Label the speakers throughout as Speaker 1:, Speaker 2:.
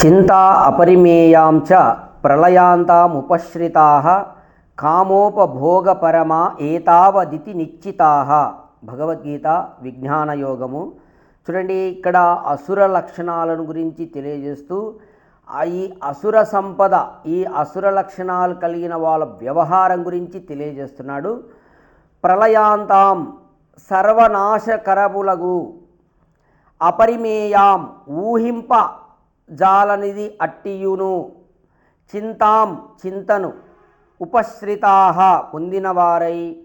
Speaker 1: చింతా అపరిమేయాం చ ప్రళయాంతాముపశ్రితా కామోపభోగపరమా ఏతావదితి నిశ్చితా. భగవద్గీత విజ్ఞానయోగము. చూడండి ఇక్కడ అసుర లక్షణాలను గురించి తెలియజేస్తూ ఈ అసుర సంపద ఈ అసుర లక్షణాలు కలిగిన వాళ్ళ వ్యవహారం గురించి తెలియజేస్తున్నాడు. ప్రళయాంతాం సర్వనాశకరములగు అపరిమేయాం ఊహింప జాలనిది అట్టియును. చింతాం చింతను ఉపశ్రితాహ పొందినవారై.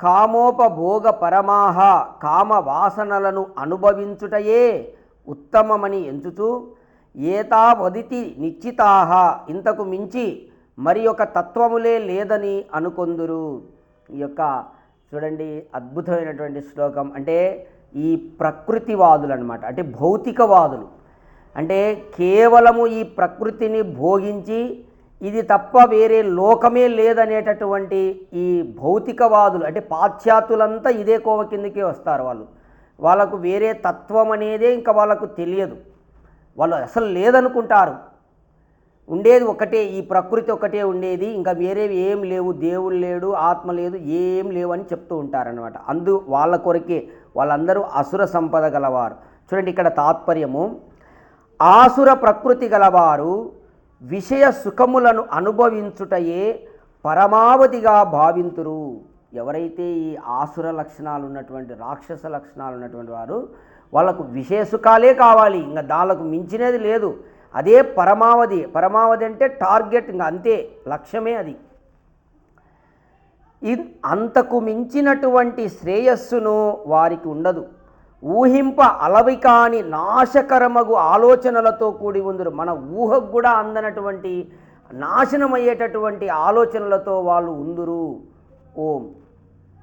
Speaker 1: కామోపభోగ పరమాహ కామ వాసనలను అనుభవించుటయే ఉత్తమమని ఎంచుచు ఏతావదితి నిశ్చితాహ ఇంతకు మించి మరి ఒక తత్వములే లేదని అనుకొందురు. ఈ యొక్క చూడండి అద్భుతమైనటువంటి శ్లోకం. అంటే ఈ ప్రకృతివాదులు అనమాట అంటే భౌతికవాదులు. అంటే కేవలము ఈ ప్రకృతిని భోగించి ఇది తప్ప వేరే లోకమే లేదనేటటువంటి ఈ భౌతికవాదులు అంటే పాశ్చాత్యులంతా ఇదే కోవ కిందకే వస్తారు వాళ్ళు. వాళ్ళకు వేరే తత్వం అనేదే ఇంకా వాళ్ళకు తెలియదు. వాళ్ళు అసలు లేదనుకుంటారు. ఉండేది ఒకటే ఈ ప్రకృతి ఒకటే ఉండేది ఇంకా వేరేవి ఏం లేవు దేవుడు లేడు ఆత్మ లేదు ఏం లేవు అని చెప్తూ ఉంటారనమాట అందు వాళ్ళ కొరకే వాళ్ళందరూ అసుర సంపద గలవారు. చూడండి ఇక్కడ తాత్పర్యము. ఆసుర ప్రకృతి గలవారు విషయ సుఖములను అనుభవించుటయే పరమావధిగా భావింతురు. ఎవరైతే ఈ ఆసుర లక్షణాలు ఉన్నటువంటి రాక్షస లక్షణాలు ఉన్నటువంటి వారు వాళ్ళకు విషయ సుఖాలే కావాలి. ఇంకా దానికి మించినది లేదు. అదే పరమావధి. పరమావధి అంటే టార్గెట్ ఇంకా అంతే. లక్ష్యమే అది. అంతకు మించినటువంటి శ్రేయస్సును వారికి ఉండదు. ఊహింప అలవి కాని నాశకరమగు ఆలోచనలతో కూడి ఉందరు. మన ఊహకు కూడా అందనటువంటి నాశనమయ్యేటటువంటి ఆలోచనలతో వాళ్ళు ఉందురు. ఓం.